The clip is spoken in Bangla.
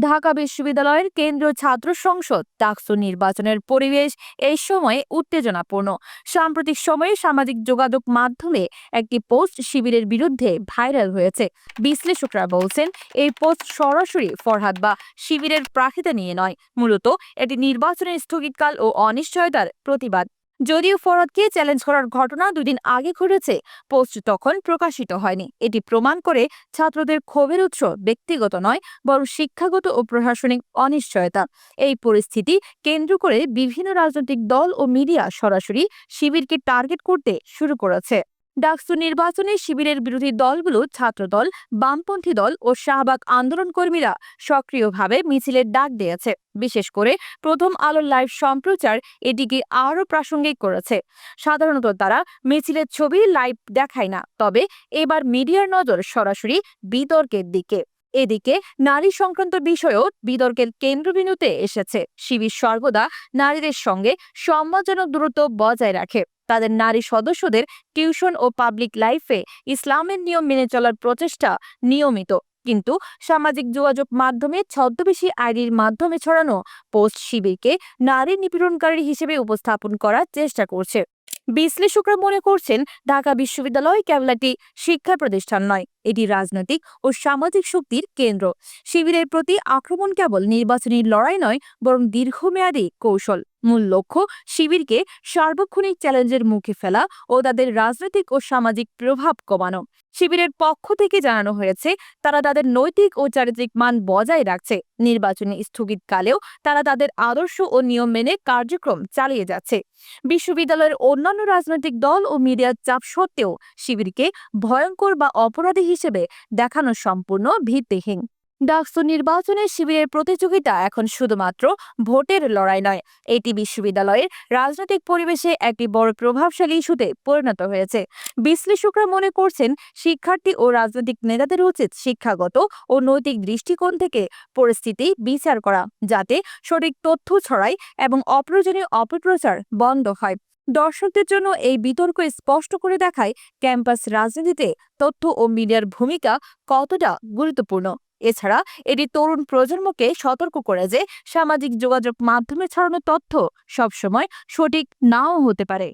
ঢাকা বিশ্ববিদ্যালয়ের কেন্দ্রীয় ছাত্র সংসদ। ডাকসু নির্বাচনের পরিবেশ এই সময়ে উত্তেজনাপূর্ণ। সাম্প্রতিক সময়ে সামাজিক যোগাযোগ মাধ্যমে একটি পোস্ট শিবিরের বিরুদ্ধে ভাইরাল হয়েছে। বিশ্লেষকরা বলছেন, এই পোস্ট সরাসরি ফরহাদ বা শিবিরের প্রার্থিতা নিয়ে নয়। মূলত এটি নির্বাচনের স্থগিতকাল ও অনিশ্চয়তার প্রতিবাদ। যদিও ফরাদকে চ্যালেঞ্জ করার ঘটনা দুদিন আগে ঘটেছে পোস্ট তখন প্রকাশিত হয়নি। এটি প্রমাণ করে ছাত্রদের ক্ষোভের উৎস ব্যক্তিগত নয়, বরং শিক্ষাগত ও প্রশাসনিক অনিশ্চয়তা। এই পরিস্থিতি কেন্দ্র করে বিভিন্ন রাজনৈতিক দল ও মিডিয়া সরাসরি শিবিরকে টার্গেট করতে শুরু করেছে। ডাকসু নির্বাচনে শিবিরের বিরোধী দলগুলো ছাত্রদল, বামপন্থী দল ও শাহবাগ আন্দোলন কর্মীরা সক্রিয়ভাবে মিছিলের ডাক দিয়েছে। বিশেষ করে প্রথম আলোর লাইভ সম্প্রচার এটিকে আরও প্রাসঙ্গিক করেছে। সাধারণত তারা মিছিলের ছবি লাইভ দেখায় না, তবে এবার মিডিয়ার নজর সরাসরি বিতর্কের দিকে। এদিকে নারী সংক্রান্ত বিষয়েও বিতর্কের কেন্দ্রবিন্দুতে এসেছে। শিবির সর্বদা নারীদের সঙ্গে সম্মানজনক দূরত্ব বজায় রাখে। তাদের নারী সদস্যদের টিউশন ও পাবলিক লাইফে ইসলামের নিয়ম মেনে চলার প্রচেষ্টা নিয়মিত। কিন্তু সামাজিক যোগাযোগ মাধ্যমে ছদ্মবেশী আইডির মাধ্যমে ছড়ানো পোস্ট শিবিরকে নারী নিপীড়নকারী হিসেবে উপস্থাপন করার চেষ্টা করছে। বিশ্লেষকরা মনে করছেন, ঢাকা বিশ্ববিদ্যালয় কেবল একটি শিক্ষা প্রতিষ্ঠান নয়, এটি রাজনৈতিক ও সামাজিক শক্তির কেন্দ্র। শিবিরের প্রতি আক্রমণ কেবল নির্বাচনী লড়াই নয়, বরং দীর্ঘমেয়াদী কৌশল। মূল লক্ষ্য শিবিরকে সার্বক্ষণিক চ্যালেঞ্জের মুখে ফেলা ও তাদের রাজনৈতিক ও সামাজিক প্রভাব কমানো। শিবিরের পক্ষ থেকে জানানো হয়েছে, তারা তাদের নৈতিক ও চারিত্রিক মান বজায় রাখছে। নির্বাচনী স্থগিতকালেও তারা তাদের আদর্শ ও নিয়ম মেনে কার্যক্রম চালিয়ে যাচ্ছে। বিশ্ববিদ্যালয়ের অন্যান্য রাজনৈতিক দল ও মিডিয়ার চাপ সত্ত্বেও শিবিরকে ভয়ঙ্কর বা অপরাধী হিসেবে দেখানো সম্পূর্ণ ভিত্তিহীন। ডাকসু নির্বাচনে শিবিরের প্রতিযোগিতা এখন শুধুমাত্র ভোটের লড়াই নয়। এটি বিশ্ববিদ্যালয়ের রাজনৈতিক পরিবেশে একটি বড় প্রভাবশালী ইস্যুতে পরিণত হয়েছে। বিশ্লেষকরা মনে করছেন, শিক্ষার্থী ও রাজনৈতিক নেতাদের উচিত শিক্ষাগত ও নৈতিক দৃষ্টিকোণ থেকে পরিস্থিতি বিচার করা, যাতে সঠিক তথ্য ছড়ায় এবং অপ্রয়োজনীয় অপপ্রচার বন্ধ হয়। দর্শকদের জন্য এই বিতর্ক স্পষ্ট করে দেখায় ক্যাম্পাস রাজনীতিতে তথ্য ও মিডিয়ার ভূমিকা কতটা গুরুত্বপূর্ণ। এছাড়া এটি তরুণ প্রজন্মকে সতর্ক করে যে সামাজিক যোগাযোগ মাধ্যমে ছড়ানো তথ্য সবসময় সঠিক নাও হতে পারে।